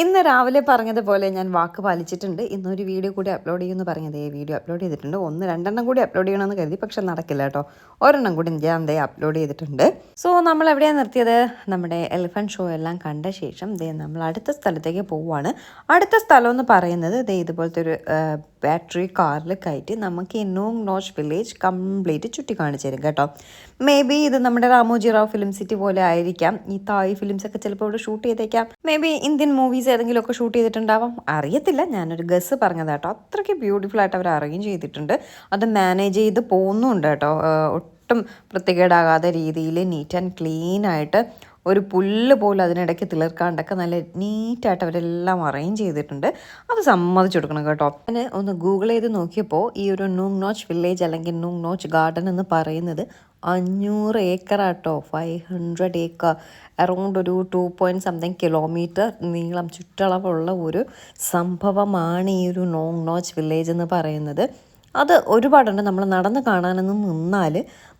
ഇന്ന് രാവിലെ പറഞ്ഞതുപോലെ ഞാൻ വാക്ക് പാലിച്ചിട്ടുണ്ട്. ഇന്നൊരു വീഡിയോ കൂടി അപ്ലോഡ് ചെയ്യുമെന്ന് പറഞ്ഞത് ഈ വീഡിയോ അപ്ലോഡ് ചെയ്തിട്ടുണ്ട്. ഒന്ന് രണ്ടെണ്ണം കൂടി അപ്ലോഡ് ചെയ്യണമെന്ന് കരുതി പക്ഷെ നടക്കില്ല കേട്ടോ. ഒരെണ്ണം കൂടി ഞാൻ ദേ അപ്ലോഡ് ചെയ്തിട്ടുണ്ട്. സോ നമ്മൾ എവിടെയാണ് നിർത്തിയത്? നമ്മുടെ എലിഫന്റ് ഷോ എല്ലാം കണ്ട ശേഷം ദേ നമ്മൾ അടുത്ത സ്ഥലത്തേക്ക് പോവുകയാണ്. അടുത്ത സ്ഥലം എന്ന് പറയുന്നത് ദേ ഇതുപോലത്തെ ഒരു ബാറ്ററി കാറിൽ കയറ്റി നമുക്ക് ഈ നോഷ് വില്ലേജ് കംപ്ലീറ്റ് ചുറ്റി കാണിച്ചു തരും കേട്ടോ. മേ ബി ഇത് നമ്മുടെ റാമോജി റാവ് ഫിലിം സിറ്റി പോലെ ആയിരിക്കാം. ഈ തായ് ഫിലിംസ് ഒക്കെ ചിലപ്പോൾ ഇവിടെ ഷൂട്ട് ചെയ്തേക്കാം. മേ ബി ഇന്ത്യൻ മൂവീസ് ഏതെങ്കിലും ഒക്കെ ഷൂട്ട് ചെയ്തിട്ടുണ്ടാവാം. അറിയത്തില്ല ഞാനൊരു ഗസ് പറഞ്ഞത് കേട്ടോ. അത്രയ്ക്ക് ബ്യൂട്ടിഫുൾ ആയിട്ട് അവർ അറേഞ്ച് ചെയ്തിട്ടുണ്ട്. അത് മാനേജ് ചെയ്ത് പോകുന്നുണ്ട് കേട്ടോ. ഒട്ടും വൃത്തികേടാകാത്ത രീതിയിൽ നീറ്റ് ആൻഡ് ക്ലീൻ ആയിട്ട് ഒരു പുല്ല് പോലും അതിനിടയ്ക്ക് തിളർക്കാണ്ടൊക്കെ നല്ല നീറ്റായിട്ട് അവരെല്ലാം അറേഞ്ച് ചെയ്തിട്ടുണ്ട്. അത് സമ്മതിച്ചു കൊടുക്കണം കേട്ടോ. ഞാൻ ഒന്ന് ഗൂഗിൾ ചെയ്ത് നോക്കിയപ്പോൾ ഈ ഒരു നൂങ് നോച്ച് വില്ലേജ് അല്ലെങ്കിൽ നൂങ് നോച്ച് ഗാർഡൻ എന്ന് പറയുന്നത് അഞ്ഞൂറ് ഏക്കറാട്ടോ ഫൈവ് ഹൺഡ്രഡ് ഏക്കർ അറൗണ്ട് ഒരു ടു പോയിന്റ് സംതിങ് കിലോമീറ്റർ നീളം ചുറ്റളവുള്ള ഒരു സംഭവമാണ് ഈ ഒരു നോങ് നോച്ച് വില്ലേജ് എന്ന് പറയുന്നത്. അത് ഒരുപാടുണ്ട്. നമ്മൾ നടന്ന് കാണാനൊന്നും നിന്നാൽ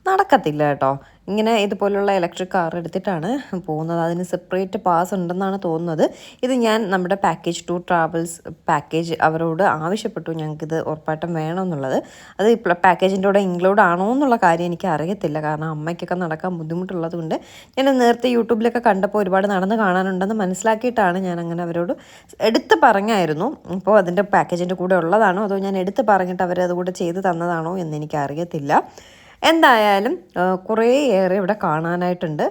നടക്കത്തില്ല കേട്ടോ. ഇങ്ങനെ ഇതുപോലുള്ള ഇലക്ട്രിക് കാർ എടുത്തിട്ടാണ് പോകുന്നത്. അതിന് സെപ്പറേറ്റ് പാസ് ഉണ്ടെന്നാണ് തോന്നുന്നത്. ഇത് ഞാൻ നമ്മുടെ പാക്കേജ് ടു ട്രാവൽസ് പാക്കേജ് അവരോട് ആവശ്യപ്പെട്ടു. ഞങ്ങൾക്കിത് ഉറപ്പായിട്ടും വേണമെന്നുള്ളത്. അത് പാക്കേജിന്റെ കൂടെ ഇൻക്ലൂഡ് ആണോ എന്നുള്ള കാര്യം എനിക്ക് അറിയത്തില്ല. കാരണം അമ്മയ്ക്കൊക്കെ നടക്കാൻ ബുദ്ധിമുട്ടുള്ളത് കൊണ്ട് ഞാൻ നേരത്തെ യൂട്യൂബിലൊക്കെ കണ്ടപ്പോൾ ഒരുപാട് നടന്ന് കാണാനുണ്ടെന്ന് മനസ്സിലാക്കിയിട്ടാണ് ഞാൻ അങ്ങനെ അവരോട് എടുത്ത് പറഞ്ഞായിരുന്നു. ഇപ്പോൾ അതിന്റെ പാക്കേജിന്റെ കൂടെ ഉള്ളതാണോ അതോ ഞാൻ എടുത്ത് പറഞ്ഞിട്ട് അവർ കൂടെ ചെയ്ത് തന്നതാണോ എന്ന് എനിക്ക് അറിയത്തില്ല. എന്തായാലും കുറേ ഏറെ ഇവിടെ കാണാനായിട്ടുണ്ട്.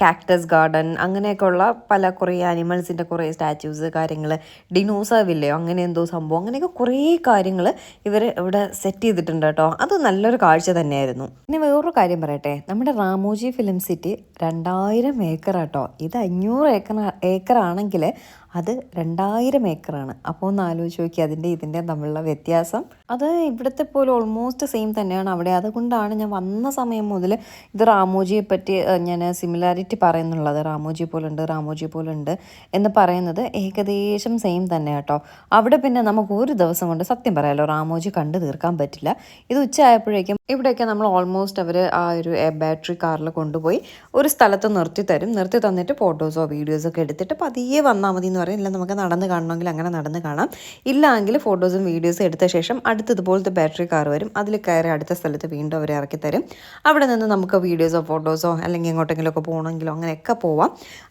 കാക്ടസ് ഗാർഡൻ അങ്ങനെയൊക്കെയുള്ള പല കുറേ ആനിമൽസിന്റെ കുറേ സ്റ്റാച്യൂസ് കാര്യങ്ങൾ ഡിനോസർ വില്ലയോ അങ്ങനെ എന്തോ സംഭവം അങ്ങനെയൊക്കെ കുറേ കാര്യങ്ങൾ ഇവർ ഇവിടെ സെറ്റ് ചെയ്തിട്ടുണ്ട് കേട്ടോ. അത് നല്ലൊരു കാഴ്ച തന്നെയായിരുന്നു. ഇനി വേറൊരു കാര്യം പറയട്ടെ. നമ്മുടെ റാമോജി ഫിലിം സിറ്റി രണ്ടായിരം ഏക്കർ കേട്ടോ. ഇത് അഞ്ഞൂറ് ഏക്കർ ഏക്കറാണെങ്കിൽ അത് രണ്ടായിരം ഏക്കറാണ്. അപ്പോൾ ഒന്ന് ആലോചിച്ച് നോക്കി അതിന്റെ ഇതിന്റെ തമ്മിലുള്ള വ്യത്യാസം. അത് ഇവിടുത്തെ പോലെ ഓൾമോസ്റ്റ് സെയിം തന്നെയാണ് അവിടെ. അതുകൊണ്ടാണ് ഞാൻ വന്ന സമയം മുതൽ ഇത് റാമോജിയെ പറ്റി ഞാൻ സിമിലാരിറ്റി പറയുന്നുള്ളത്. റാമോജി പോലുണ്ട് റാമോജി പോലുണ്ട് എന്ന് പറയുന്നത് ഏകദേശം സെയിം തന്നെ കേട്ടോ. അവിടെ പിന്നെ നമുക്ക് ഒരു ദിവസം കൊണ്ട് സത്യം പറയാലോ റാമോജി കണ്ടു തീർക്കാൻ പറ്റില്ല. ഇത് ഉച്ചയായപ്പോഴേക്കും ഇവിടെയൊക്കെ നമ്മൾ ഓൾമോസ്റ്റ് അവർ ആ ഒരു ബാറ്ററി കാറിൽ കൊണ്ടുപോയി ഒരു സ്ഥലത്ത് നിർത്തി തരും നിർത്തി തന്നിട്ട് ഫോട്ടോസോ വീഡിയോസോ ഒക്കെ എടുത്തിട്ട് പതിയെ വന്നാൽ മതി എന്ന് പറയും. ഇല്ല നമുക്ക് നടന്ന് കാണണമെങ്കിൽ അങ്ങനെ നടന്ന് കാണാം. ഇല്ലെങ്കിൽ ഫോട്ടോസും വീഡിയോസും എടുത്ത ശേഷം അടുത്ത് ഇതുപോലത്തെ ബാറ്ററി കാർ വരും. അതിൽ കയറി അടുത്ത സ്ഥലത്ത് വീണ്ടും അവർ ഇറക്കി തരും. അവിടെ നിന്ന് നമുക്ക് വീഡിയോസോ ഫോട്ടോസോ അല്ലെങ്കിൽ എങ്ങോട്ടെങ്കിലുമൊക്കെ പോകണമെങ്കിലോ അങ്ങനെയൊക്കെ പോവാം.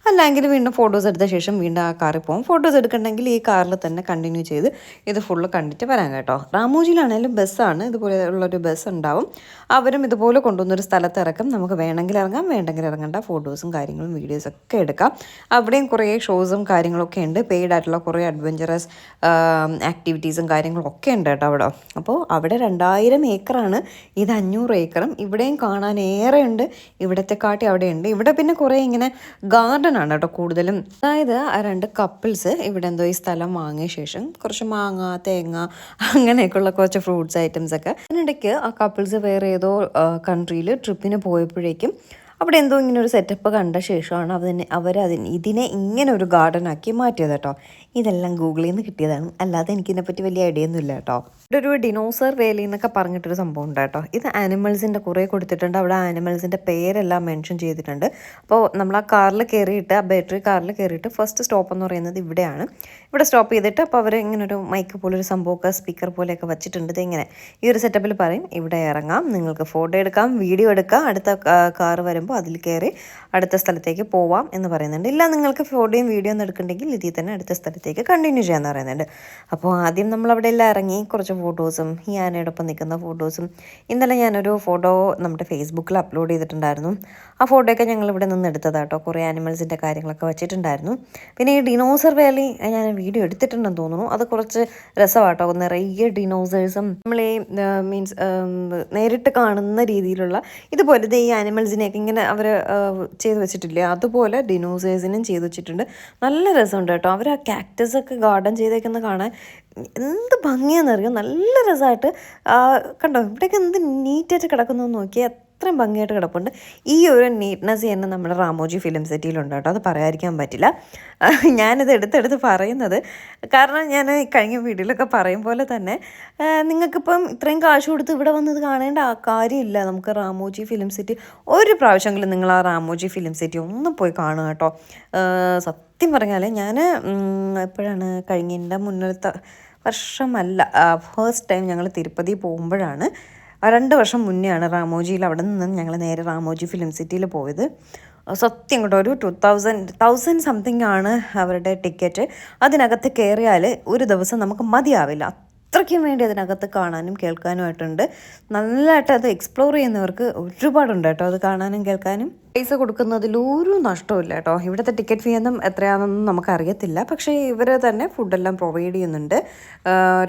അല്ലെങ്കിൽ വീണ്ടും ഫോട്ടോസ് എടുത്ത ശേഷം വീണ്ടും ആ കാറിൽ പോകും ഫോട്ടോസ് എടുക്കണമെങ്കിൽ ഈ കാറിൽ തന്നെ കണ്ടിന്യൂ ചെയ്ത് ഇത് ഫുള്ള് കണ്ടിട്ട് വരാം കേട്ടോ. റാമോജിയിലാണെങ്കിലും ബസ്സാണ്. ഇതുപോലെ ഉള്ളൊരു ബസ് ഉണ്ടാവും. അവരും ഇതുപോലെ കൊണ്ടുവന്നൊരു സ്ഥലത്ത് ഇറക്കും. നമുക്ക് വേണമെങ്കിൽ ഇറങ്ങാം. വേണ്ടെങ്കിൽ ഇറങ്ങേണ്ട. ഫോട്ടോസും കാര്യങ്ങളും വീഡിയോസൊക്കെ എടുക്കാം. അവിടെയും കുറേ ഷോസും കാര്യങ്ങളൊക്കെ ഉണ്ട്. പെയ്ഡ് ആയിട്ടുള്ള കുറേ അഡ്വഞ്ചറസ് ആക്ടിവിറ്റീസും കാര്യങ്ങളും ഒക്കെ ഉണ്ട് കേട്ടോ അവിടെ. അപ്പോൾ അവിടെ രണ്ടായിരം ഏക്കറാണ്. ഇത് അഞ്ഞൂറ് ഏക്കറും. ഇവിടെയും കാണാൻ ഏറെ ഉണ്ട്. ഇവിടത്തെ കാട്ടി അവിടെ ഉണ്ട്. ഇവിടെ പിന്നെ കുറേ ഇങ്ങനെ ഗാർഡൻ ആണ് കേട്ടോ കൂടുതലും. അതായത് ആ രണ്ട് കപ്പിൾസ് ഇവിടെ എന്തോ ഈ സ്ഥലം വാങ്ങിയ ശേഷം കുറച്ച് മാങ്ങ തേങ്ങ അങ്ങനെയൊക്കെയുള്ള കുറച്ച് ഫ്രൂട്ട്സ് ഐറ്റംസ് ഒക്കെ. അതിനിടയ്ക്ക് ആ കപ്പിൾസ് വേറെ ഏതോ കൺട്രിയിൽ ട്രിപ്പിന് പോയപ്പോഴേക്കും അവിടെ എന്തോ ഇങ്ങനെ ഒരു സെറ്റപ്പ് കണ്ട ശേഷമാണ് അതിന് അവർ അതിന് ഇതിനെ ഇങ്ങനെ ഒരു ഗാർഡൻ ആക്കി മാറ്റിയത് കേട്ടോ. ഇതെല്ലാം ഗൂഗിളിൽ നിന്ന് കിട്ടിയതാണ്. അല്ലാതെ എനിക്ക് ഇതിനെപ്പറ്റി വലിയ ഐഡിയ ഒന്നും ഇല്ല കേട്ടോ. ഇവിടെ ഒരു ഡിനോസർ വേലി എന്നൊക്കെ പറഞ്ഞിട്ടൊരു സംഭവം ഉണ്ട് കേട്ടോ. ഇത് ആനിമൽസിന്റെ കുറേ കൊടുത്തിട്ടുണ്ട്. അവിടെ ആനിമൽസിന്റെ പേരെല്ലാം മെൻഷൻ ചെയ്തിട്ടുണ്ട്. അപ്പോൾ നമ്മൾ ആ കാറിൽ കയറിയിട്ട് ആ ബാറ്ററി കാറിൽ കയറിയിട്ട് ഫസ്റ്റ് സ്റ്റോപ്പ് എന്ന് പറയുന്നത് ഇവിടെയാണ്. ഇവിടെ സ്റ്റോപ്പ് ചെയ്തിട്ട് അപ്പോൾ അവർ ഇങ്ങനെ ഒരു മൈക്ക് പോലൊരു സംഭവമൊക്കെ സ്പീക്കർ പോലെയൊക്കെ വെച്ചിട്ടുണ്ട്. ഇങ്ങനെ. ഈ ഒരു സെറ്റപ്പിൽ പറയും ഇവിടെ ഇറങ്ങാം. നിങ്ങൾക്ക് ഫോട്ടോ എടുക്കാം വീഡിയോ എടുക്കാം. അടുത്ത കാർ വരുമ്പോൾ അതിൽ കയറി അടുത്ത സ്ഥലത്തേക്ക് പോവാം എന്ന് പറയുന്നുണ്ട്. ഇല്ല നിങ്ങൾക്ക് ഫോട്ടോയും വീഡിയോ ഒന്നും എടുക്കണ്ടെങ്കിൽ ഇതിൽ തന്നെ അടുത്ത സ്ഥലത്തേക്ക് കണ്ടിന്യൂ ചെയ്യാമെന്ന് പറയുന്നുണ്ട്. അപ്പോൾ ആദ്യം നമ്മൾ അവിടെ എല്ലാം ഇറങ്ങി കുറച്ച് ഫോട്ടോസും ഈ ആനയോടൊപ്പം നിൽക്കുന്ന ഫോട്ടോസും ഇന്നലെ ഞാനൊരു ഫോട്ടോ നമ്മുടെ ഫേസ്ബുക്കിൽ അപ്ലോഡ് ചെയ്തിട്ടുണ്ടായിരുന്നു. ആ ഫോട്ടോയൊക്കെ ഞങ്ങൾ ഇവിടെ നിന്ന് എടുത്തതാട്ടോ കുറേ ആനിമൽസിന്റെ കാര്യങ്ങളൊക്കെ വെച്ചിട്ടുണ്ടായിരുന്നു. പിന്നെ ഈ ഡിനോസർ വാലി ഞാൻ വീഡിയോ എടുത്തിട്ടുണ്ടെന്ന് തോന്നുന്നു. അത് കുറച്ച് രസമാട്ടോ നിറയെ ഡിനോസേഴ്സും നമ്മൾ മീൻസ് നേരിട്ട് കാണുന്ന രീതിയിലുള്ള ഇതുപോലത്തെ ഈ ആനിമൽസിനെയൊക്കെ ഇങ്ങനെ അവർ ചെയ്ത് വെച്ചിട്ടില്ലേ? അതുപോലെ ഡിനോസേഴ്സിനും ചെയ്ത് വെച്ചിട്ടുണ്ട്. നല്ല രസമുണ്ട് കേട്ടോ അവർ ആ കാക്ടസ് ഒക്കെ ഗാർഡൻ ചെയ്തേക്കുന്ന കാണാൻ എന്ത് ഭംഗിയാണെന്നറിയോ നല്ല രസമായിട്ട് കണ്ടോ? ഇവിടെയൊക്കെ എന്ത് നീറ്റായിട്ട് കിടക്കുന്നു നോക്കിയാൽ അത്രയും ഭംഗിയായിട്ട് കിടപ്പുണ്ട്. ഈ ഒരു നീറ്റ്നെസ് തന്നെ നമ്മുടെ റാമോജി ഫിലിം സിറ്റിയിലുണ്ട് കേട്ടോ. അത് പറയാതിരിക്കാൻ പറ്റില്ല. ഞാനിത് എടുത്തെടുത്ത് പറയുന്നത് കാരണം ഞാൻ കഴിഞ്ഞ വീഡിയോയിലൊക്കെ പറയും പോലെ തന്നെ നിങ്ങൾക്കിപ്പം ഇത്രയും കാശ് കൊടുത്ത് ഇവിടെ വന്നത് കാണേണ്ട ആ കാര്യമില്ല. നമുക്ക് റാമോജി ഫിലിം സിറ്റി ഒരു പ്രാവശ്യമെങ്കിലും നിങ്ങൾ ആ റാമോജി ഫിലിം സിറ്റി ഒന്ന് പോയി കാണുക കേട്ടോ. സത്യം പറഞ്ഞാൽ ഞാൻ എപ്പോഴാണ് കഴിഞ്ഞതിന്റെ മുന്നിലത്തെ വർഷമല്ല ഫസ്റ്റ് ടൈം ഞങ്ങൾ തിരുപ്പതി പോകുമ്പോഴാണ്. രണ്ട് വർഷം മുന്നെയാണ് റാമോജിയിൽ അവിടെ നിന്ന് ഞങ്ങൾ നേരെ റാമോജി ഫിലിം സിറ്റിയിൽ പോയത്. സത്യം കേട്ടോ ഒരു ടു തൗസൻഡ് തൗസൻഡ് സംതിങ് ആണ് അവരുടെ ടിക്കറ്റ് അതിനകത്ത് കയറിയാൽ ഒരു ദിവസം നമുക്ക് മതിയാവില്ല. അത്രയ്ക്കും വേണ്ടി അതിനകത്ത് കാണാനും കേൾക്കാനുമായിട്ടുണ്ട്. നല്ലതായിട്ട് അത് എക്സ്പ്ലോർ ചെയ്യുന്നവർക്ക് ഒരുപാടുണ്ട് കേട്ടോ അത് കാണാനും കേൾക്കാനും. പൈസ കൊടുക്കുന്നതിൽ ഒരു നഷ്ടമില്ല കേട്ടോ. ഇവിടുത്തെ ടിക്കറ്റ് ഫീ ഒന്നും എത്രയാണെന്നൊന്നും നമുക്കറിയത്തില്ല. പക്ഷേ ഇവർ തന്നെ ഫുഡെല്ലാം പ്രൊവൈഡ് ചെയ്യുന്നുണ്ട്.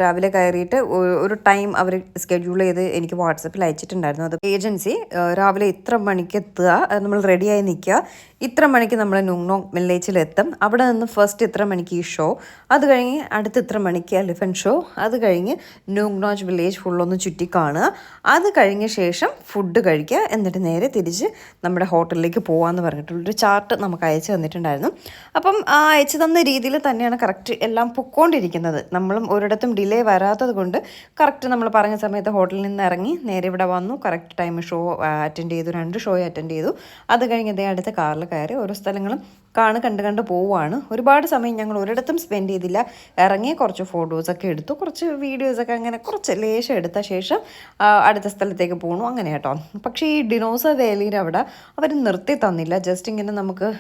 രാവിലെ കയറിയിട്ട് ഒരു ടൈം അവർ സ്കെഡ്യൂൾ ചെയ്ത് എനിക്ക് വാട്സപ്പിൽ അയച്ചിട്ടുണ്ടായിരുന്നു. അത് ഏജൻസി രാവിലെ ഇത്ര മണിക്ക് എത്തുക നമ്മൾ റെഡിയായി നിൽക്കുക. ഇത്ര മണിക്ക് നമ്മൾ നുങ്നോങ് വില്ലേജിൽ എത്തും അവിടെ നിന്ന് ഫസ്റ്റ് ഇത്ര മണിക്ക് ഈ ഷോ അത് കഴിഞ്ഞ് അടുത്ത ഇത്ര മണിക്ക് എലിഫന്റ് ഷോ അത് കഴിഞ്ഞ് നുങ്നോജ് വില്ലേജ് ഫുള്ളൊന്ന് ചുറ്റി കാണുക. അത് കഴിഞ്ഞ ശേഷം ഫുഡ് കഴിക്കുക. എന്നിട്ട് നേരെ തിരിച്ച് നമ്മുടെ ഹോട്ടലിലേക്ക് പോകാമെന്ന് പറഞ്ഞിട്ടുള്ളൊരു ചാർട്ട് നമുക്ക് അയച്ചു തന്നിട്ടുണ്ടായിരുന്നു. അപ്പം ആ അയച്ചു തന്ന രീതിയിൽ തന്നെയാണ് കറക്റ്റ് എല്ലാം പൊക്കോണ്ടിരിക്കുന്നത്. നമ്മളും ഒരിടത്തും ഡിലേ വരാത്തത് കൊണ്ട് കറക്റ്റ് നമ്മൾ പറഞ്ഞ സമയത്ത് ഹോട്ടലിൽ നിന്ന് ഇറങ്ങി നേരെ ഇവിടെ വന്നു. കറക്റ്റ് ടൈം ഷോ അറ്റൻഡ് ചെയ്തു. രണ്ട് ഷോ അറ്റൻഡ് ചെയ്തു. അത് കഴിഞ്ഞ് ഇതേ അടുത്ത കാറിൽ കയറി ഓരോ സ്ഥലങ്ങളും കാണ് കണ്ട് കണ്ട് പോവുകയാണ്. ഒരുപാട് സമയം ഞങ്ങൾ ഒരിടത്തും സ്പെൻഡ് ചെയ്തില്ല. ഇറങ്ങി കുറച്ച് ഫോട്ടോസൊക്കെ എടുത്തു. കുറച്ച് വീഡിയോസൊക്കെ അങ്ങനെ കുറച്ച് ലേശം എടുത്ത ശേഷം അടുത്ത സ്ഥലത്തേക്ക് പോകണു അങ്ങനെ കേട്ടോ. പക്ഷേ ഈ ഡിനോസർ വേലിയുടെ അവിടെ അവർ നിർത്തി തന്നില്ല. ജസ്റ്റ് ഇങ്ങനെ നമുക്ക്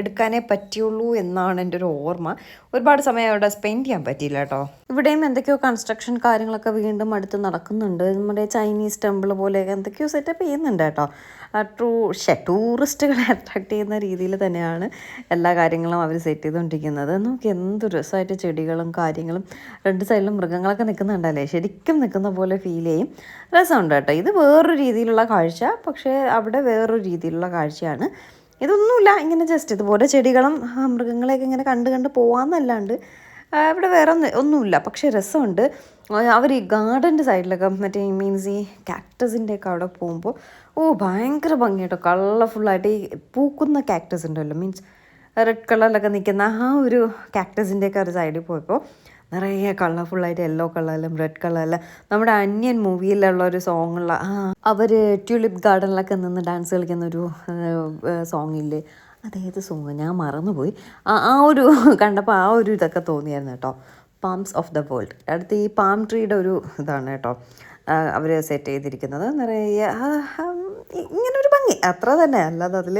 എടുക്കാനേ പറ്റുള്ളൂ എന്നാണ് എന്റെ ഒരു ഓർമ്മ. ഒരുപാട് സമയം അവിടെ സ്പെൻഡ് ചെയ്യാൻ പറ്റിയില്ല കേട്ടോ. ഇവിടെയും എന്തൊക്കെയോ കൺസ്ട്രക്ഷൻ കാര്യങ്ങളൊക്കെ വീണ്ടും അടുത്ത് നടക്കുന്നുണ്ട്. നമ്മുടെ ചൈനീസ് ടെമ്പിൾ പോലെയൊക്കെ എന്തൊക്കെയോ സെറ്റപ്പ് ചെയ്യുന്നുണ്ട് കേട്ടോ. ട്രൂ ഷെ ടൂറിസ്റ്റുകളെ അട്രാക്ട് ചെയ്യുന്ന രീതിയിൽ തന്നെയാണ് എല്ലാ കാര്യങ്ങളും അവർ സെറ്റ് ചെയ്തുകൊണ്ടിരിക്കുന്നത്. നമുക്ക് എന്ത് രസമായിട്ട് ചെടികളും കാര്യങ്ങളും രണ്ട് സൈഡിലും മൃഗങ്ങളൊക്കെ നിൽക്കുന്നുണ്ടല്ലേ? ശരിക്കും നിൽക്കുന്ന പോലെ ഫീൽ ചെയ്യും. രസമുണ്ട് കേട്ടോ. ഇത് വേറൊരു രീതിയിലുള്ള കാഴ്ച പക്ഷേ അവിടെ വേറൊരു രീതിയിലുള്ള കാഴ്ചയാണ്. ഇതൊന്നുമില്ല. ഇങ്ങനെ ജസ്റ്റ് ഇതുപോലെ ചെടികളും മൃഗങ്ങളെയൊക്കെ ഇങ്ങനെ കണ്ട് കണ്ട് പോകാമെന്നല്ലാണ്ട് ഇവിടെ വേറെ ഒന്നും ഒന്നുമില്ല. പക്ഷേ രസമുണ്ട്. അവർ ഈ ഗാർഡന്റെ സൈഡിലൊക്കെ മറ്റേ മീൻസ് ഈ കാക്ടസിന്റെയൊക്കെ അവിടെ പോകുമ്പോൾ ഓ ഭയങ്കര ഭംഗിയായിട്ടോ കളർഫുള്ളായിട്ട് ഈ പൂക്കുന്ന കാക്ടസ് ഉണ്ടല്ലോ. മീൻസ് റെഡ് കളറിലൊക്കെ നിൽക്കുന്ന ആ ഒരു കാക്ടസിന്റെയൊക്കെ ഒരു സൈഡിൽ പോയപ്പോൾ നിറയെ കളർഫുള്ളായിട്ട് യെല്ലോ കളറിലും റെഡ് കളറിലും നമ്മുടെ അന്യൻ മൂവിയിലുള്ള ഒരു സോങ്ങുള്ള ആ അവർ ട്യൂലിപ്പ് ഗാർഡനിലൊക്കെ നിന്ന് ഡാൻസ് കളിക്കുന്ന ഒരു സോങ് ഇല്ലേ? അതേത് സോങ് ഞാൻ മറന്നുപോയി. ആ ആ ഒരു കണ്ടപ്പോൾ ആ ഒരു ഇതൊക്കെ തോന്നിയായിരുന്നു കേട്ടോ. പാംസ് ഓഫ് ദ വേൾഡ് അടുത്ത് ഈ പാം ട്രീയുടെ ഒരു ഇതാണ് കേട്ടോ. അവർ സെറ്റ് ചെയ്തിരിക്കുന്നത്. നിറയെ ഇങ്ങനൊരു ഭംഗി. അത്ര തന്നെ. അല്ലാതെ അതിൽ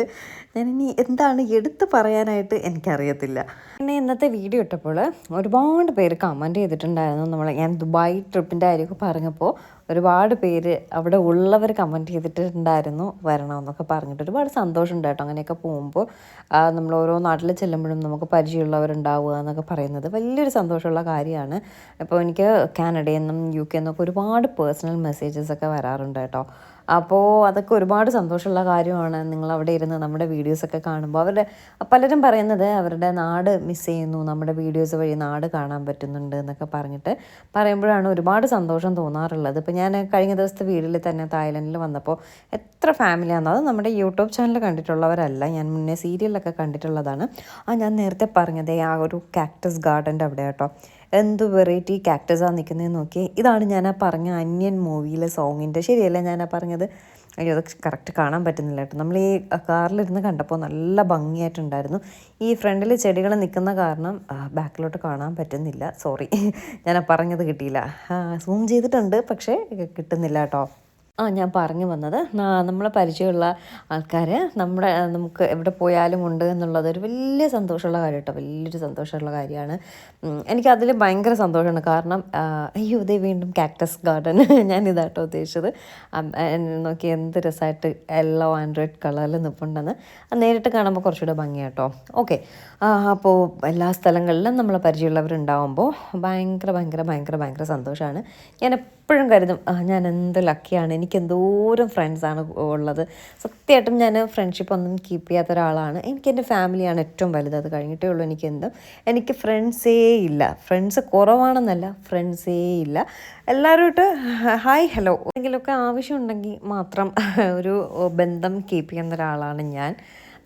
ഇനി എന്താണ് എടുത്ത് പറയാനായിട്ട് എനിക്കറിയത്തില്ല. പിന്നെ ഇന്നത്തെ വീഡിയോ ഇട്ടപ്പോൾ ഒരുപാട് പേര് കമന്റ് ചെയ്തിട്ടുണ്ടായിരുന്നു നമ്മൾ ഞാൻ ദുബായ് ട്രിപ്പിന്റെ കാര്യമൊക്കെ പറഞ്ഞപ്പോൾ ഒരുപാട് പേര് അവിടെ ഉള്ളവർ കമന്റ് ചെയ്തിട്ടുണ്ടായിരുന്നു വരണമെന്നൊക്കെ പറഞ്ഞിട്ട്. ഒരുപാട് സന്തോഷമുണ്ട് കേട്ടോ അങ്ങനെയൊക്കെ പോകുമ്പോൾ. നമ്മൾ ഓരോ നാട്ടിൽ ചെല്ലുമ്പോഴും നമുക്ക് പരിചയമുള്ളവരുണ്ടാവുക എന്നൊക്കെ പറയുന്നത് വലിയൊരു സന്തോഷമുള്ള കാര്യമാണ്. അപ്പോൾ എനിക്ക് കാനഡയിൽ നിന്നും യു കെ നിന്നൊക്കെ ഒരുപാട് പേഴ്സണൽ മെസ്സേജസ് ഒക്കെ വരാറുണ്ട് കേട്ടോ. അപ്പോൾ അതൊക്കെ ഒരുപാട് സന്തോഷമുള്ള കാര്യമാണ് നിങ്ങൾ അവിടെ ഇരുന്ന് നമ്മുടെ വീഡിയോസൊക്കെ കാണുമ്പോൾ. അവരുടെ പലരും പറയുന്നത് അവരുടെ നാട് മിസ് ചെയ്യുന്നു നമ്മുടെ വീഡിയോസ് വഴി നാട് കാണാൻ പറ്റുന്നുണ്ട് എന്നൊക്കെ പറഞ്ഞിട്ട് പറയുമ്പോഴാണ് ഒരുപാട് സന്തോഷം തോന്നാറുള്ളത്. ഇപ്പോൾ ഞാൻ കഴിഞ്ഞ ദിവസത്തെ വീട്ടിൽ തന്നെ തായ്ലൻഡിൽ വന്നപ്പോൾ എത്ര ഫാമിലിയാണെന്നോ അത് നമ്മുടെ യൂട്യൂബ് ചാനൽ കണ്ടിട്ടുള്ളവരല്ല ഞാൻ മുന്നേ സീരിയലൊക്കെ കണ്ടിട്ടുള്ളതാണ്. ആ ഞാൻ നേരത്തെ പറഞ്ഞതേ ആ ഒരു കാക്ടസ് ഗാർഡന്റെ അവിടെ കേട്ടോ എന്ത് വെറൈറ്റി കാക്ടസാണ് നിൽക്കുന്നതെന്ന് നോക്കിയേ. ഇതാണ് ഞാൻ ആ പറഞ്ഞ അന്യൻ മൂവിയിലെ സോങ്ങിന്റെ ശരിയല്ല? ഞാൻ ആ പറഞ്ഞത്. അയ്യോ അത് കറക്റ്റ് കാണാൻ പറ്റുന്നില്ല കേട്ടോ. നമ്മൾ ഈ കാറിലിരുന്ന് കണ്ടപ്പോൾ നല്ല ഭംഗിയായിട്ടുണ്ടായിരുന്നു. ഈ ഫ്രണ്ടിൽ ചെടികൾ നിൽക്കുന്ന കാരണം ബാക്കിലോട്ട് കാണാൻ പറ്റുന്നില്ല. സോറി ഞാൻ പറഞ്ഞത് കിട്ടിയില്ല. സൂം ചെയ്തിട്ടുണ്ട് പക്ഷേ കിട്ടുന്നില്ല കേട്ടോ. ആ ഞാൻ പറഞ്ഞു വന്നത്. നമ്മളെ പരിചയമുള്ള ആൾക്കാർ നമ്മുടെ നമുക്ക് എവിടെ പോയാലും ഉണ്ട് എന്നുള്ളത് ഒരു വലിയ സന്തോഷമുള്ള കാര്യം കേട്ടോ വലിയൊരു സന്തോഷമുള്ള കാര്യമാണ്. എനിക്ക് എനിക്കതിൽ ഭയങ്കര സന്തോഷമാണ്. കാരണം അയ്യോ ഇതേ വീണ്ടും കാക്ടസ് ഗാർഡൻ ഞാൻ ഇതാട്ടോ ഉദ്ദേശിച്ചത് നോക്കി എന്ത് രസമായിട്ട് യെല്ലോ ആൻഡ് റെഡ് കളറിൽ നിൽപ്പുണ്ടെന്ന് നേരിട്ട് കാണുമ്പോൾ കുറച്ചുകൂടെ ഭംഗിയാട്ടോ. ഓക്കെ. അപ്പോൾ എല്ലാ സ്ഥലങ്ങളിലും നമ്മളെ പരിചയമുള്ളവരുണ്ടാവുമ്പോൾ ഭയങ്കര ഭയങ്കര ഭയങ്കര ഭയങ്കര സന്തോഷമാണ്. ഞാൻ എപ്പോഴും കരുതും ആ ഞാൻ എന്ത് ലക്കിയാണ് എനിക്ക് എന്തോരം ഫ്രണ്ട്സാണ് ഉള്ളത്. സത്യമായിട്ടും ഞാൻ ഫ്രണ്ട്ഷിപ്പ് ഒന്നും കീപ്പ് ചെയ്യാത്ത ഒരാളാണ്. എനിക്ക് എന്റെ ഫാമിലിയാണ് ഏറ്റവും വലുത് അത് കഴിഞ്ഞിട്ടേ ഉള്ളൂ എനിക്ക് എനിക്ക് ഫ്രണ്ട്സേ ഇല്ല. ഫ്രണ്ട്സ് കുറവാണെന്നല്ല ഫ്രണ്ട്സേ ഇല്ല. എല്ലാവരുമായിട്ട് ഹായ് ഹലോ എന്തെങ്കിലുമൊക്കെ ആവശ്യമുണ്ടെങ്കിൽ മാത്രം ഒരു ബന്ധം കീപ്പ് ചെയ്യുന്ന ഒരാളാണ് ഞാൻ.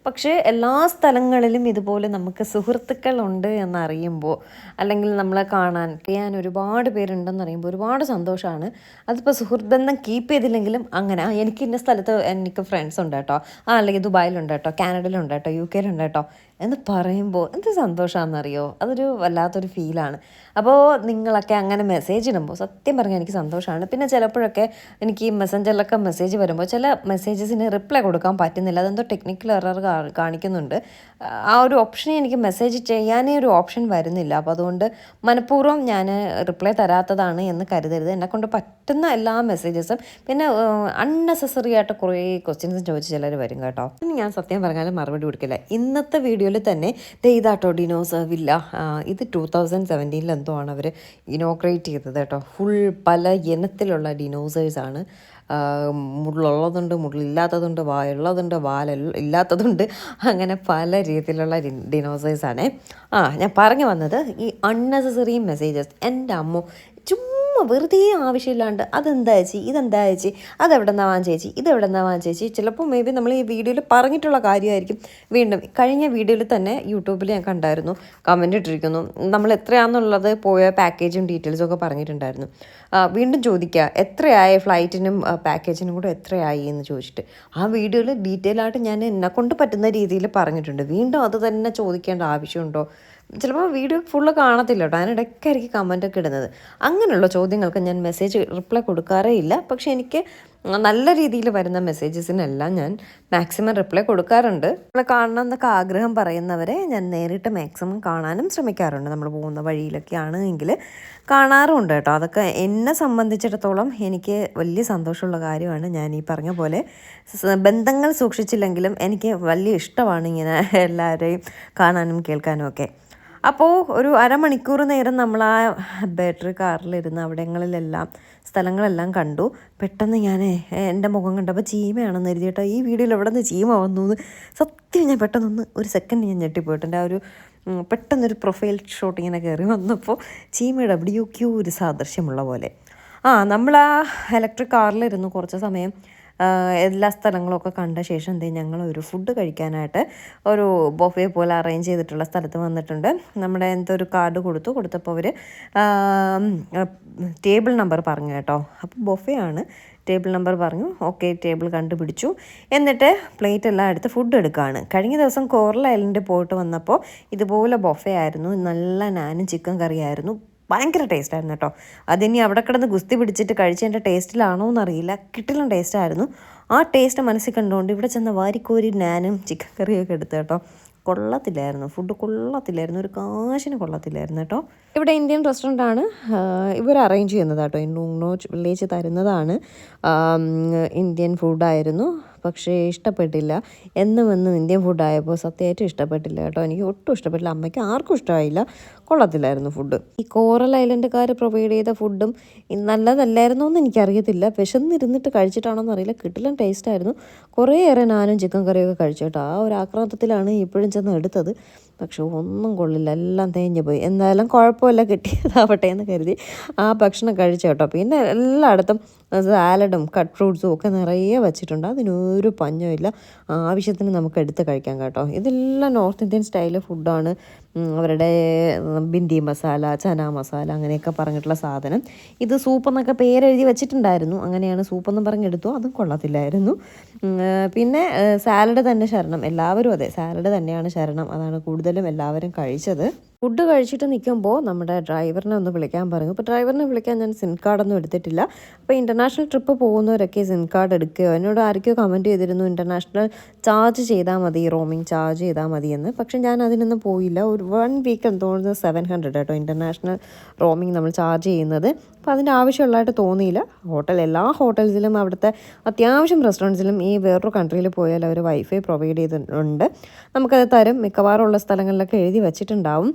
പക്ഷേ എല്ലാ സ്ഥലങ്ങളിലും ഇതുപോലെ നമുക്ക് സുഹൃത്തുക്കളുണ്ട് എന്നറിയുമ്പോൾ അല്ലെങ്കിൽ നമ്മളെ കാണാൻ ചെയ്യാൻ ഒരുപാട് പേരുണ്ടെന്ന് അറിയുമ്പോൾ ഒരുപാട് സന്തോഷമാണ്. അതിപ്പോൾ സുഹൃത്ബന്ധം കീപ്പ് ചെയ്തില്ലെങ്കിലും അങ്ങനെ എനിക്ക് ഇന്ന സ്ഥലത്ത് എനിക്ക് ഫ്രണ്ട്സ് ഉണ്ട് കേട്ടോ. ആ അല്ലെങ്കിൽ ദുബായിലുണ്ട് കേട്ടോ കാനഡയിലുണ്ട് കേട്ടോ യു കെയിലുണ്ട് കേട്ടോ. എന്ന് പറയുമ്പോൾ എന്ത് സന്തോഷമാണെന്നറിയോ? അതൊരു വല്ലാത്തൊരു ഫീലാണ് അപ്പോൾ നിങ്ങളൊക്കെ അങ്ങനെ മെസ്സേജ് ഇടുമ്പോൾ സത്യം പറഞ്ഞാൽ എനിക്ക് സന്തോഷമാണ്. പിന്നെ ചിലപ്പോഴൊക്കെ എനിക്ക് ഈ മെസ്സഞ്ചറിലൊക്കെ മെസ്സേജ് വരുമ്പോൾ ചില മെസ്സേജസിന് റിപ്ലൈ കൊടുക്കാൻ പറ്റുന്നില്ല. അതെന്തോ ടെക്നിക്കൽ എറർ കാണിക്കുന്നുണ്ട്. ആ ഒരു ഓപ്ഷനെ എനിക്ക് മെസ്സേജ് ചെയ്യാനേ ഒരു ഓപ്ഷൻ വരുന്നില്ല. അപ്പോൾ അതുകൊണ്ട് മനഃപൂർവം ഞാൻ റിപ്ലൈ തരാത്തതാണ് എന്ന് കരുതരുത്. എന്നെ കൊണ്ട് പറ്റുന്ന എല്ലാ മെസ്സേജസും പിന്നെ അൺനെസസറി ആയിട്ട് കുറേ ക്വസ്റ്റ്യൻസും ചോദിച്ച് ചിലർ വരും കേട്ടോ. ഞാൻ സത്യം പറഞ്ഞാലും മറുപടി കൊടുക്കില്ല. ഇന്നത്തെ വീഡിയോയിൽ തന്നെ ഇതാട്ടോ ഡിനോസ് വില്ല. ഇത് ടൂ തൗസൻഡ് സെവന്റീനിൽ എന്തോ ആണ് അവർ ഇനോഗ്രേറ്റ് ചെയ്തത് കേട്ടോ. ഫുൾ പല ഇനത്തിലുള്ള ഡിനോസേഴ്സാണ് മുള്ളുള്ളതുണ്ട് മുള്ളില്ലാത്തതുണ്ട് വായുള്ളതുണ്ട് വാല ഇല്ലാത്തതുണ്ട്. അങ്ങനെ പല രീതിയിലുള്ള ഡിനോസേഴ്സാണ് ആ ഞാൻ പറഞ്ഞു വന്നത് ഈ അൺനെസസറി മെസ്സേജസ് എന്റെ അമ്മ ചുമ്മാ വെറുതെ ആവശ്യമില്ലാണ്ട് അതെന്താ ചേച്ചി? ഇതെന്താ ചേച്ചി? അതെവിടെ നിന്നാ ചേച്ചി? ഇതെവിടെ നിന്നാ വാങ്ങിച്ച ചേച്ചി? ചിലപ്പോൾ മേ ബി നമ്മൾ ഈ വീഡിയോയിൽ പറഞ്ഞിട്ടുള്ള കാര്യമായിരിക്കും. വീണ്ടും കഴിഞ്ഞ വീഡിയോയിൽ തന്നെ യൂട്യൂബിൽ ഞാൻ കണ്ടായിരുന്നു. കമന്റ് ഇട്ടിരിക്കുന്നു. നമ്മൾ എത്രയാണെന്നുള്ളത് പോയ പാക്കേജും ഡീറ്റെയിൽസും ഒക്കെ പറഞ്ഞിട്ടുണ്ടായിരുന്നു. വീണ്ടും ചോദിക്കുക എത്രയായി ഫ്ലൈറ്റിനും പാക്കേജിനും കൂടെ എത്രയായി? എന്ന് ചോദിച്ചിട്ട്. ആ വീഡിയോയിൽ ഡീറ്റെയിൽ ആയിട്ട് ഞാൻ എന്നെ കൊണ്ട് പറ്റുന്ന രീതിയിൽ പറഞ്ഞിട്ടുണ്ട്. വീണ്ടും അത് തന്നെ ചോദിക്കേണ്ട ആവശ്യമുണ്ടോ? ചിലപ്പോൾ വീഡിയോ ഫുള്ള് കാണത്തില്ല കേട്ടോ. അതിനിടയ്ക്കായിരിക്കും കമന്റൊക്കെ ഇടുന്നത്. അങ്ങനെയുള്ള ചോദ്യങ്ങൾക്ക് ഞാൻ മെസ്സേജ് റിപ്ലൈ കൊടുക്കാറേ ഇല്ല. പക്ഷേ എനിക്ക് നല്ല രീതിയിൽ വരുന്ന മെസ്സേജസിനെല്ലാം ഞാൻ മാക്സിമം റിപ്ലൈ കൊടുക്കാറുണ്ട്. കാണണം എന്നൊക്കെ ആഗ്രഹം പറയുന്നവരെ ഞാൻ നേരിട്ട് മാക്സിമം കാണാനും ശ്രമിക്കാറുണ്ട്. നമ്മൾ പോകുന്ന വഴിയിലൊക്കെ ആണെങ്കിൽ കാണാറുമുണ്ട് കേട്ടോ. അതൊക്കെ എന്നെ സംബന്ധിച്ചിടത്തോളം എനിക്ക് വലിയ സന്തോഷമുള്ള കാര്യമാണ് ഞാൻ ഈ പറഞ്ഞ പോലെ. ബന്ധങ്ങൾ സൂക്ഷിച്ചില്ലെങ്കിലും എനിക്ക് വലിയ ഇഷ്ടമാണ് ഇങ്ങനെ എല്ലാവരെയും കാണാനും കേൾക്കാനും ഒക്കെ. അപ്പോൾ ഒരു അരമണിക്കൂർ നേരം നമ്മൾ ആ ബാറ്ററി കാറിലിരുന്ന് അവിടങ്ങളിലെല്ലാം സ്ഥലങ്ങളെല്ലാം കണ്ടു. പെട്ടെന്ന് ഞാൻ എന്റെ മുഖം കണ്ടപ്പോൾ ചീമയാണെന്ന് കരുതി കേട്ടോ ഈ വീഡിയോയിൽ എവിടെ നിന്ന് ചീമ വന്നു എന്ന് സത്യം ഞാൻ പെട്ടെന്നൊന്ന് ഒരു സെക്കൻഡ് ഞാൻ ഞെട്ടിപ്പോയിട്ട് എന്റെ ആ ഒരു പെട്ടെന്നൊരു പ്രൊഫൈൽ ഷോട്ട് ഇങ്ങനെ കയറി വന്നപ്പോൾ ചീമയുടെ എവിടെയൊക്കെയോ ഒരു സാദൃശ്യമുള്ള പോലെ. ആ നമ്മൾ ആ ഇലക്ട്രിക് കാറിലിരുന്നു കുറച്ച് സമയം എല്ലാ സ്ഥലങ്ങളൊക്കെ കണ്ട ശേഷം എന്തേ ഞങ്ങൾ ഒരു ഫുഡ് കഴിക്കാനായിട്ട് ഒരു ബൊഫെ പോലെ അറേഞ്ച് ചെയ്തിട്ടുള്ള സ്ഥലത്ത് വന്നിട്ടുണ്ട്. നമ്മുടെ എന്തോ ഒരു കാർഡ് കൊടുത്തു. കൊടുത്തപ്പോൾ അവർ ടേബിൾ നമ്പർ പറഞ്ഞു കേട്ടോ. അപ്പോൾ ബൊഫേ ആണ്. ടേബിൾ നമ്പർ പറഞ്ഞു. ഓക്കെ ടേബിൾ കണ്ടുപിടിച്ചു. എന്നിട്ട് പ്ലേറ്റ് എല്ലാം എടുത്ത് ഫുഡ് എടുക്കുകയാണ് കഴിഞ്ഞ ദിവസം കോറൽ ഐലൻഡ് പോയിട്ട് വന്നപ്പോൾ ഇതുപോലെ ബൊഫെ ആയിരുന്നു. നല്ല നാനും ചിക്കൻ കറിയായിരുന്നു. ഭയങ്കര ടേസ്റ്റായിരുന്നു കേട്ടോ. അതിനി അവിടെ കിടന്ന് ഗുസ്തി പിടിച്ചിട്ട് കഴിച്ചതിന്റെ ടേസ്റ്റിലാണോ എന്നറിയില്ല. കിട്ടിലും ടേസ്റ്റായിരുന്നു. ആ ടേസ്റ്റ് മനസ്സിൽ കണ്ടുകൊണ്ട് ഇവിടെ ചെന്ന വാരിക്കോരി നാനും ചിക്കൻ കറിയൊക്കെ എടുത്തു കേട്ടോ. കൊള്ളത്തില്ലായിരുന്നു. ഫുഡ് കൊള്ളത്തില്ലായിരുന്നു. ഒരു കാശിന് കൊള്ളത്തില്ലായിരുന്നു കേട്ടോ. ഇവിടെ ഇന്ത്യൻ റെസ്റ്റോറന്റ് ആണ്. ഇവർ അറേഞ്ച് ചെയ്യുന്നത് കേട്ടോ. ഇന്നോ വില്ലേജ് തരുന്നതാണ്. ഇന്ത്യൻ ഫുഡായിരുന്നു പക്ഷേ ഇഷ്ടപ്പെട്ടില്ല. എന്നും എന്നും ഇന്ത്യൻ ഫുഡായപ്പോൾ സത്യമായിട്ടും ഇഷ്ടപ്പെട്ടില്ല കേട്ടോ. എനിക്ക് ഒട്ടും ഇഷ്ടപ്പെട്ടില്ല. അമ്മയ്ക്ക് ആർക്കും ഇഷ്ടമായില്ല. കൊള്ളത്തില്ലായിരുന്നു ഫുഡ് ഈ കോറൽ ഐലൻഡുകാർ പ്രൊവൈഡ് ചെയ്ത ഫുഡും നല്ലതല്ലായിരുന്നു എന്ന് എനിക്കറിയത്തില്ല. വിശന്നിരുന്നിട്ട് കഴിച്ചിട്ടാണോന്ന് അറിയില്ല. കിട്ടില്ല ടേസ്റ്റായിരുന്നു കുറേയേറെ നാനും ചിക്കൻ കറിയൊക്കെ കഴിച്ചു കേട്ടോ. ആ ഒരു ആക്രാന്തത്തിലാണ് ഇപ്പോഴും ചെന്ന് എടുത്തത്. പക്ഷെ ഒന്നും കൊള്ളില്ല. എല്ലാം തേഞ്ഞു പോയി. എന്തായാലും കുഴപ്പമില്ല കിട്ടിയതാവട്ടെ എന്ന് കരുതി ആ ഭക്ഷണം കഴിച്ച കേട്ടോ. പിന്നെ എല്ലായിടത്തും സാലഡും കട്ട് ഫ്രൂട്ട്സും ഒക്കെ നിറയെ വെച്ചിട്ടുണ്ട്. അതിനൊരു പഞ്ഞമില്ല. ആവശ്യത്തിന് നമുക്ക് എടുത്ത് കഴിക്കാം കേട്ടോ. ഇതെല്ലാം നോർത്ത് ഇന്ത്യൻ സ്റ്റൈൽ ഫുഡാണ് അവരുടെ ബിന്ദി മസാല ചന മസാല അങ്ങനെയൊക്കെ പറഞ്ഞിട്ടുള്ള സാധനം. ഇത് സൂപ്പ് എന്നൊക്കെ പേരെഴുതി വെച്ചിട്ടുണ്ടായിരുന്നു. അങ്ങനെയാണ് സൂപ്പെന്നും പറഞ്ഞെടുത്തു അതും കൊള്ളത്തില്ലായിരുന്നു. പിന്നെ സാലഡ് തന്നെ ശരണം. എല്ലാവരും അതെ സാലഡ് തന്നെയാണ് ശരണം. അതാണ് കൂടുതലും എല്ലാവരും കഴിച്ചത്. ഫുഡ് കഴിച്ചിട്ട് നിൽക്കുമ്പോൾ നമ്മുടെ ഡ്രൈവറിനെ ഒന്ന് വിളിക്കാൻ പറഞ്ഞു. അപ്പോൾ ഡ്രൈവറിനെ വിളിക്കാൻ ഞാൻ സിം കാർഡൊന്നും എടുത്തിട്ടില്ല. അപ്പോൾ ഇന്റർനാഷണൽ ട്രിപ്പ് പോകുന്നവരൊക്കെ സിം കാർഡ് എടുക്കുകയോ എന്നോട് ആരൊക്കെയോ കമന്റ് ചെയ്തിരുന്നു ഇന്റർനാഷണൽ ചാർജ് ചെയ്താൽ മതി റോമിങ് ചാർജ് ചെയ്താൽ മതി എന്ന്. പക്ഷേ ഞാൻ അതിനൊന്നും പോയില്ല. ഒരു വൺ വീക്ക് എന്ന് തോന്നുന്നത് സെവൻ ഹൺഡ്രഡ് കേട്ടോ ഇന്റർനാഷണൽ റോമിങ് നമ്മൾ ചാർജ് ചെയ്യുന്നത്. അപ്പോൾ അതിന്റെ ആവശ്യമുള്ളതായിട്ട് തോന്നിയില്ല. ഹോട്ടൽ എല്ലാ ഹോട്ടൽസിലും അവിടുത്തെ അത്യാവശ്യം റെസ്റ്റോറന്റ്സിലും ഈ വേറൊരു കൺട്രിയിൽ പോയാൽ അവർ വൈഫൈ പ്രൊവൈഡ് ചെയ്തിട്ടുണ്ട്. നമുക്കത് തരും. മിക്കവാറും ഉള്ള സ്ഥലങ്ങളിലൊക്കെ എഴുതി വെച്ചിട്ടുണ്ടാവും.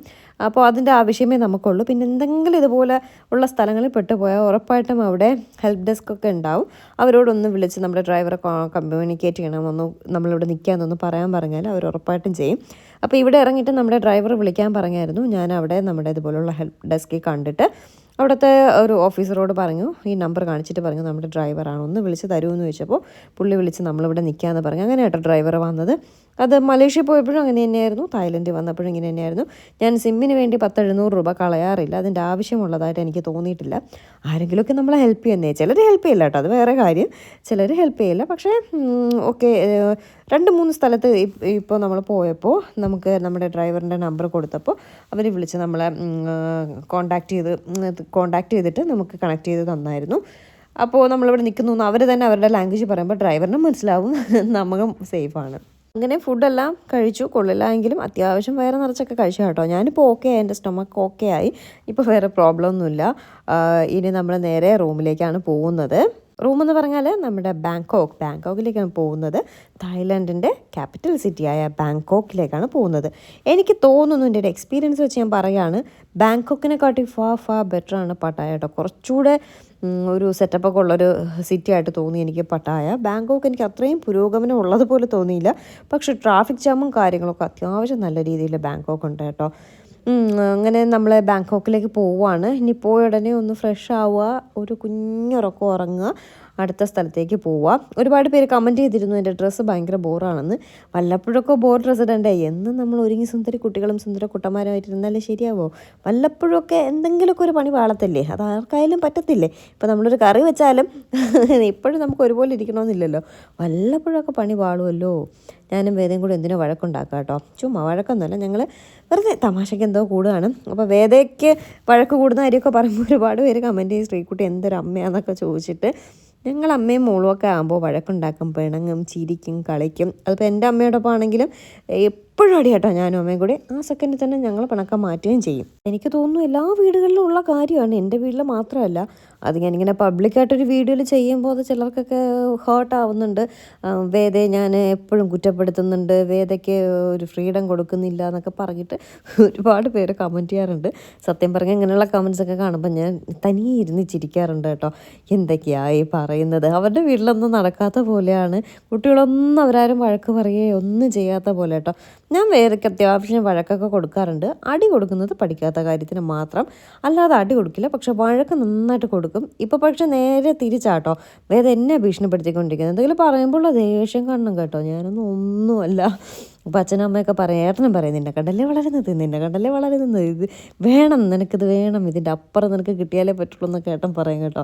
അപ്പോൾ അതിന്റെ ആവശ്യമേ നമുക്കുള്ളൂ. പിന്നെ എന്തെങ്കിലും ഇതുപോലെ ഉള്ള സ്ഥലങ്ങളിൽ പെട്ടുപോയാൽ ഉറപ്പായിട്ടും അവിടെ ഹെൽപ്പ് ഡെസ്ക് ഒക്കെ ഉണ്ടാവും. അവരോടൊന്ന് വിളിച്ച് നമ്മുടെ ഡ്രൈവറെ കമ്മ്യൂണിക്കേറ്റ് ചെയ്യണം. ഒന്ന് നമ്മളിവിടെ നിൽക്കാമെന്നൊന്ന് പറയാൻ പറഞ്ഞാൽ അവർ ഉറപ്പായിട്ടും ചെയ്യും. അപ്പോൾ ഇവിടെ ഇറങ്ങിയിട്ട് നമ്മുടെ ഡ്രൈവർ വിളിക്കാൻ പറഞ്ഞായിരുന്നു. ഞാൻ അവിടെ നമ്മുടെ ഇതുപോലുള്ള ഹെൽപ്പ് ഡെസ്കിൽ കണ്ടിട്ട് അവിടുത്തെ ഒരു ഓഫീസറോട് പറഞ്ഞു ഈ നമ്പർ കാണിച്ചിട്ട് പറഞ്ഞു നമ്മുടെ ഡ്രൈവറാണ് ഒന്ന് വിളിച്ച് തരുമെന്ന് ചോദിച്ചപ്പോൾ പുള്ളി വിളിച്ച് നമ്മളിവിടെ നിൽക്കാമെന്ന് പറഞ്ഞു. അങ്ങനെ കേട്ടോ ഡ്രൈവർ വന്നത്. അത് മലേഷ്യ പോയപ്പോഴും അങ്ങനെ തന്നെയായിരുന്നു. തായ്ലൻഡിൽ വന്നപ്പോഴും ഇങ്ങനെ തന്നെയായിരുന്നു. ഞാൻ സിമ്മിന് വേണ്ടി പത്തെഴുന്നൂറ് രൂപ കളയാറില്ല. അതിന്റെ ആവശ്യമുള്ളതായിട്ട് എനിക്ക് തോന്നിയിട്ടില്ല. ആരെങ്കിലുമൊക്കെ നമ്മളെ ഹെൽപ്പ് ചെയ്യുന്നേ. ചിലർ ഹെൽപ്പ് ചെയ്യില്ല കേട്ടോ. അത് വേറെ കാര്യം. ചിലർ ഹെൽപ്പ് ചെയ്യില്ല. പക്ഷേ ഓക്കെ രണ്ട് മൂന്ന് സ്ഥലത്ത് ഇപ്പോൾ നമ്മൾ പോയപ്പോൾ നമുക്ക് നമ്മുടെ ഡ്രൈവറിന്റെ നമ്പർ കൊടുത്തപ്പോൾ അവർ വിളിച്ച് നമ്മളെ കോണ്ടാക്ട് ചെയ്ത് കോണ്ടാക്ട് ചെയ്തിട്ട് നമുക്ക് കണക്ട് ചെയ്ത് തന്നായിരുന്നു. അപ്പോൾ നമ്മളിവിടെ നിൽക്കുന്നു അവർ തന്നെ അവരുടെ ലാംഗ്വേജ് പറയുമ്പോൾ ഡ്രൈവറിനും മനസ്സിലാവും. നമുക്കും സേഫാണ്. അങ്ങനെ ഫുഡെല്ലാം കഴിച്ചു. കൊള്ളില്ല എങ്കിലും അത്യാവശ്യം വയറ് നിറച്ചൊക്കെ കഴിച്ചു കേട്ടോ. ഞാനിപ്പോൾ ഓക്കെ ആയി. എന്റെ സ്റ്റൊമക്ക് ഓക്കെ ആയി. ഇപ്പോൾ വേറെ പ്രോബ്ലം ഒന്നുമില്ല. ഇനി നമ്മൾ നേരെ റൂമിലേക്കാണ് പോകുന്നത്. റൂം എന്ന് പറഞ്ഞാൽ നമ്മുടെ ബാങ്കോക്ക് ബാങ്കോക്കിലേക്കാണ് പോകുന്നത്. തായ്ലാൻഡിന്റെ ക്യാപിറ്റൽ സിറ്റിയായ ബാങ്കോക്കിലേക്കാണ് പോകുന്നത്. എനിക്ക് തോന്നുന്നു എന്റെ ഒരു എക്സ്പീരിയൻസ് വെച്ച് ഞാൻ പറയുകയാണ് ബാങ്കോക്കിനെക്കാട്ടി ഫാ ഫാ ബെറ്റർ ആണ് പട്ടായ കേട്ടോ കുറച്ചുകൂടെ ഒരു സെറ്റപ്പൊക്കെ ഉള്ളൊരു സിറ്റി ആയിട്ട് തോന്നി എനിക്ക് പട്ടായ. ബാങ്കോക്ക് എനിക്ക് അത്രയും പുരോഗമനം ഉള്ളതുപോലെ തോന്നിയില്ല. പക്ഷേ ട്രാഫിക് ജാമും കാര്യങ്ങളൊക്കെ അത്യാവശ്യം നല്ല രീതിയിൽ ബാങ്കോക്ക് ഉണ്ട് കേട്ടോ. അങ്ങനെ നമ്മൾ ബാങ്കോക്കിലേക്ക് പോവുകയാണ് ഇനി പോയ ഉടനെ ഒന്ന് ഫ്രഷ് ആവുക ഒരു കുഞ്ഞുറക്കം ഉറങ്ങുക. അടുത്ത സ്ഥലത്തേക്ക് പോവുക ഒരുപാട് പേര് കമന്റ് ചെയ്തിരുന്നു എന്റെ ഡ്രസ്സ് ഭയങ്കര ബോറാണെന്ന്. വല്ലപ്പോഴൊക്കെ ബോർ ഡ്രസ്സ് ഇടണ്ടേ എന്നും നമ്മൾ ഒരുങ്ങി സുന്ദരി കുട്ടികളും സുന്ദര കുട്ടന്മാരുമായിട്ട് ഇരുന്നാലേ ശരിയാവോ? വല്ലപ്പോഴൊക്കെ എന്തെങ്കിലുമൊക്കെ ഒരു പണി വാളത്തല്ലേ അത് ആർക്കായാലും പറ്റത്തില്ലേ? ഇപ്പം നമ്മളൊരു കറി വെച്ചാലും ഇപ്പോഴും നമുക്ക് ഒരുപോലെ ഇരിക്കണമെന്നില്ലല്ലോ. വല്ലപ്പോഴൊക്കെ പണി വാളുമല്ലോ ഞാനും വേദയും കൂടെ എന്തിനോ വഴക്കുണ്ടാക്കാം കേട്ടോ? ചുമ്മാ വഴക്കൊന്നുമല്ല ഞങ്ങൾ വെറുതെ തമാശയ്ക്ക് എന്തോ കൂടുകയാണ്. അപ്പോൾ വേദയ്ക്ക് വഴക്ക് കൂടുന്ന കാര്യമൊക്കെ പറയുമ്പോൾ ഒരുപാട് പേര് കമന്റ് ചെയ്യും സ്ത്രീക്കുട്ടി എന്തൊരു അമ്മയാന്നൊക്കെ ചോദിച്ചിട്ട്. ഞങ്ങൾ അമ്മയും മോളും ഒക്കെ ആകുമ്പോൾ വഴക്കുണ്ടാക്കും പിണങ്ങും ചിരിക്കും കളിക്കും. അതിപ്പോൾ എന്റെ അമ്മയോടൊപ്പം ആണെങ്കിലും എപ്പോഴും അടി കേട്ടോ ഞാനും അമ്മയും കൂടി. ആ സെക്കൻഡിൽ തന്നെ ഞങ്ങൾ പിണക്കം മാറ്റുകയും ചെയ്യും. എനിക്ക് തോന്നുന്നു എല്ലാ വീടുകളിലും ഉള്ള കാര്യമാണ്. എന്റെ വീട്ടിൽ മാത്രമല്ല. അത് ഞാനിങ്ങനെ പബ്ലിക്കായിട്ടൊരു വീഡിയോയിൽ ചെയ്യുമ്പോൾ അത് ചിലർക്കൊക്കെ ഹേർട്ടാവുന്നുണ്ട് വേദയെ ഞാൻ എപ്പോഴും കുറ്റപ്പെടുത്തുന്നുണ്ട്. വേദയ്ക്ക് ഒരു ഫ്രീഡം കൊടുക്കുന്നില്ല എന്നൊക്കെ പറഞ്ഞിട്ട് ഒരുപാട് പേര് കമന്റ് ചെയ്യാറുണ്ട്. സത്യം പറഞ്ഞാൽ ഇങ്ങനെയുള്ള കമൻസൊക്കെ കാണുമ്പോൾ ഞാൻ തനിയെ ഇരുന്ന് ചിരിക്കാറുണ്ട് കേട്ടോ. എന്തൊക്കെയായി പറയുന്നത്? അവരുടെ വീട്ടിലൊന്നും നടക്കാത്ത പോലെയാണ്. കുട്ടികളൊന്നും അവരാരും വഴക്ക് പറയുകയോ ഒന്നും ചെയ്യാത്ത പോലെ കേട്ടോ. ഞാൻ വേറൊക്കെ അത്യാവശ്യം വഴക്കൊക്കെ കൊടുക്കാറുണ്ട്. അടി കൊടുക്കുന്നത് പഠിക്കാത്ത കാര്യത്തിന് മാത്രം. അല്ലാതെ അടി കൊടുക്കില്ല. പക്ഷെ വഴക്ക് നന്നായിട്ട് കൊടുക്കും. ഇപ്പോൾ പക്ഷെ നേരെ തിരിച്ചാട്ടോ. വേദ എന്നെ ഭീഷണിപ്പെടുത്തിക്കൊണ്ടിരിക്കുന്നത്. എന്തെങ്കിലും പറയുമ്പോൾ ദേഷ്യം കാണണം കേട്ടോ. ഞാനൊന്നും ഒന്നുമല്ല. അപ്പോൾ അച്ഛനും അമ്മയൊക്കെ പറയും ഏട്ടനും പറയും നിന്നെ കണ്ടല്ലേ വളരുന്നത്? നിന്നെ കണ്ടല്ലേ വളരുന്നത്? ഇത് വേണം നിനക്കിത് വേണം. ഇതിന്റെ അപ്പുറം നിനക്ക് കിട്ടിയാലേ പറ്റുള്ളൂ എന്നൊക്കെ ഏട്ടൻ പറയും കേട്ടോ.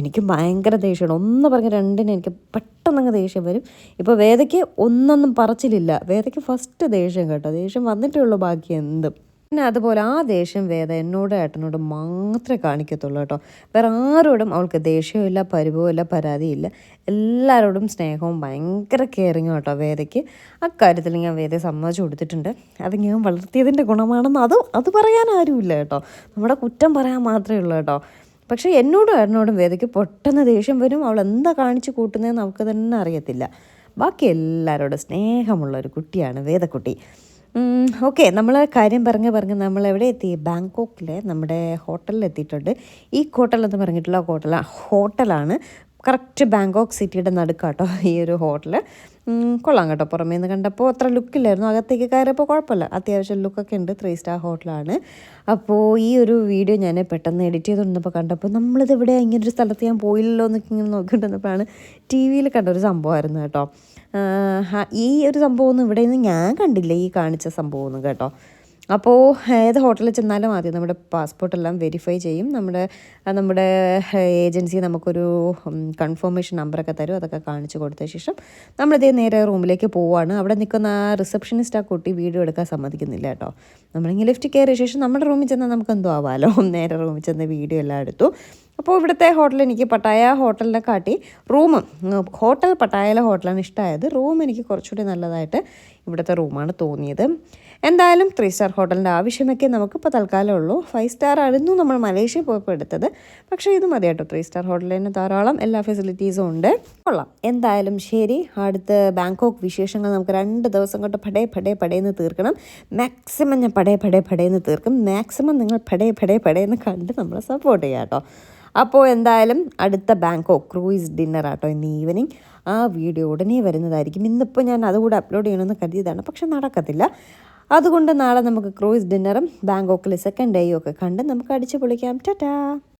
എനിക്ക് ഭയങ്കര ദേഷ്യമാണ് ഒന്ന് പറഞ്ഞ രണ്ടിനെ എനിക്ക് പെട്ടെന്നങ്ങ് ദേഷ്യം വരും. ഇപ്പോൾ വേദയ്ക്ക് ഒന്നൊന്നും പറച്ചിലില്ല. വേദയ്ക്ക് ഫസ്റ്റ് ദേഷ്യം കേട്ടോ. ദേഷ്യം വന്നിട്ടേ ഉള്ളൂ ബാക്കി എന്തും. പിന്നെ അതുപോലെ ആ ദേഷ്യം വേദ എന്നോട് ഏട്ടനോട് മാത്രമേ കാണിക്കത്തുള്ളൂ കേട്ടോ. വേറെ ആരോടും അവൾക്ക് ദേഷ്യമില്ല പരിഭവമില്ല പരാതിയില്ല. എല്ലാവരോടും സ്നേഹവും ഭയങ്കര കെയറിങ്ങും കേട്ടോ വേദയ്ക്ക്. അക്കാര്യത്തിൽ ഞാൻ വേദയെ സമ്മതിച്ചു കൊടുത്തിട്ടുണ്ട്. അത് ഞാൻ വളർത്തിയതിന്റെ ഗുണമാണെന്ന് അത് അത് പറയാൻ ആരുമില്ല കേട്ടോ. നമ്മുടെ കുറ്റം പറയാൻ മാത്രമേ ഉള്ളൂ കേട്ടോ. പക്ഷേ എന്നോടും ഏട്ടനോടും വേദയ്ക്ക് പെട്ടെന്ന് ദേഷ്യം വരും. അവൾ എന്താ കാണിച്ചു കൂട്ടുന്നതെന്ന് നമുക്ക് തന്നെ അറിയത്തില്ല. ബാക്കി എല്ലാവരോടും സ്നേഹമുള്ള ഒരു കുട്ടിയാണ് വേദക്കുട്ടി. ഓക്കെ നമ്മൾ കാര്യം പറഞ്ഞ് പറഞ്ഞ് നമ്മൾ എവിടെ എത്തി? ബാങ്കോക്കിലെ നമ്മുടെ ഹോട്ടലിൽ എത്തിയിട്ടുണ്ട്. ഈ ഹോട്ടൽ എന്ന് പറഞ്ഞിട്ടുള്ള ഹോട്ടൽ ഹോട്ടലാണ് കറക്റ്റ് ബാങ്കോക്ക് സിറ്റിയുടെ നടുക്കാട്ടോ ഈ ഒരു ഹോട്ടൽ. കൊള്ളാം കേട്ടോ. പുറമേ നിന്ന് കണ്ടപ്പോൾ അത്ര ലുക്കില്ലായിരുന്നു. അകത്തേക്ക് കയറിയപ്പോൾ കുഴപ്പമില്ല. അത്യാവശ്യം ലുക്കൊക്കെ ഉണ്ട്. ത്രീ സ്റ്റാർ ഹോട്ടലാണ്. അപ്പോൾ ഈ ഒരു വീഡിയോ ഞാൻ പെട്ടെന്ന് എഡിറ്റ് ചെയ്തുകൊണ്ടിരുന്നപ്പോൾ കണ്ടപ്പോൾ നമ്മളിത് ഇവിടെ ഇങ്ങനൊരു സ്ഥലത്ത് ഞാൻ പോയില്ലല്ലോ എന്നൊക്കെ ഇങ്ങനെ നോക്കിയിട്ടുണ്ടപ്പോഴാണ് ടി വിയിൽ കണ്ടൊരു സംഭവമായിരുന്നു കേട്ടോ. ഈ ഒരു സംഭവമൊന്നും ഇവിടെ നിന്ന് ഞാൻ കണ്ടില്ല ഈ കാണിച്ച സംഭവമൊന്നും കേട്ടോ. അപ്പോൾ ഏത് ഹോട്ടലിൽ ചെന്നാലും ആദ്യം നമ്മുടെ പാസ്പോർട്ടെല്ലാം വെരിഫൈ ചെയ്യും. നമ്മുടെ നമ്മുടെ ഏജൻസി നമുക്കൊരു കൺഫർമേഷൻ നമ്പറൊക്കെ തരും. അതൊക്കെ കാണിച്ചു കൊടുത്ത ശേഷം നമ്മളിതേ നേരെ റൂമിലേക്ക് പോവാണ്. അവിടെ നിൽക്കുന്ന ആ റിസപ്ഷനിസ്റ്റ് ആ കുട്ടി വീഡിയോ എടുക്കാൻ സമ്മതിക്കുന്നില്ല കേട്ടോ. നമ്മളിങ്ങനെ ലിഫ്റ്റ് കയറിയ ശേഷം നമ്മുടെ റൂമിൽ ചെന്നാൽ നമുക്ക് എന്തോ ആവാമല്ലോ നേരെ റൂമിൽ ചെന്ന് വീഡിയോ എല്ലാം എടുത്തു. അപ്പോൾ ഇവിടുത്തെ ഹോട്ടൽ എനിക്ക് പട്ടായ ഹോട്ടലിനെ കാട്ടി റൂമും ഹോട്ടൽ പട്ടായയിലെ ഹോട്ടലാണ് ഇഷ്ടമായത് റൂം എനിക്ക് കുറച്ചുകൂടി നല്ലതായിട്ട് ഇവിടുത്തെ റൂമാണ് തോന്നിയത്. എന്തായാലും ത്രീ സ്റ്റാർ ഹോട്ടലിന്റെ ആവശ്യമൊക്കെ നമുക്കിപ്പോൾ തൽക്കാലം ഉള്ളൂ. ഫൈവ് സ്റ്റാർ ആയിരുന്നു നമ്മൾ മലേഷ്യ പോയപ്പോൾ എടുത്തത്. പക്ഷേ ഇത് മതി കേട്ടോ. ത്രീ സ്റ്റാർ ഹോട്ടലിൽ തന്നെ ധാരാളം എല്ലാ ഫെസിലിറ്റീസും ഉണ്ട്. കൊള്ളാം. എന്തായാലും ശരി. അടുത്ത ബാങ്കോക്ക് വിശേഷങ്ങൾ നമുക്ക് രണ്ട് ദിവസം കൊണ്ട് പടേ പടേ പടേന്ന് തീർക്കണം. മാക്സിമം ഞാൻ പടേ പടേ പടേന്ന് തീർക്കും. മാക്സിമം നിങ്ങൾ പടേ പടേ പടേന്ന് കണ്ട് നമ്മളെ സപ്പോർട്ട് ചെയ്യാം കേട്ടോ. അപ്പോൾ എന്തായാലും അടുത്ത ബാങ്കോ ക്രൂയിസ് ഡിന്നർ ആട്ടോ ഇന്ന് ഈവനിങ്. ആ വീഡിയോ ഉടനെ വരുന്നതായിരിക്കും. ഇന്നിപ്പോൾ ഞാൻ അതുകൂടെ അപ്ലോഡ് ചെയ്യണമെന്ന് കരുതിയതാണ്. പക്ഷെ നടക്കത്തില്ല. അതുകൊണ്ട് നാളെ നമുക്ക് ക്രൂയിസ് ഡിന്നറും ബാങ്കോക്കിലെ സെക്കൻഡ് ഡേയും ഒക്കെ കണ്ട് നമുക്ക് അടിച്ചു പൊളിക്കാം ടാറ്റാ.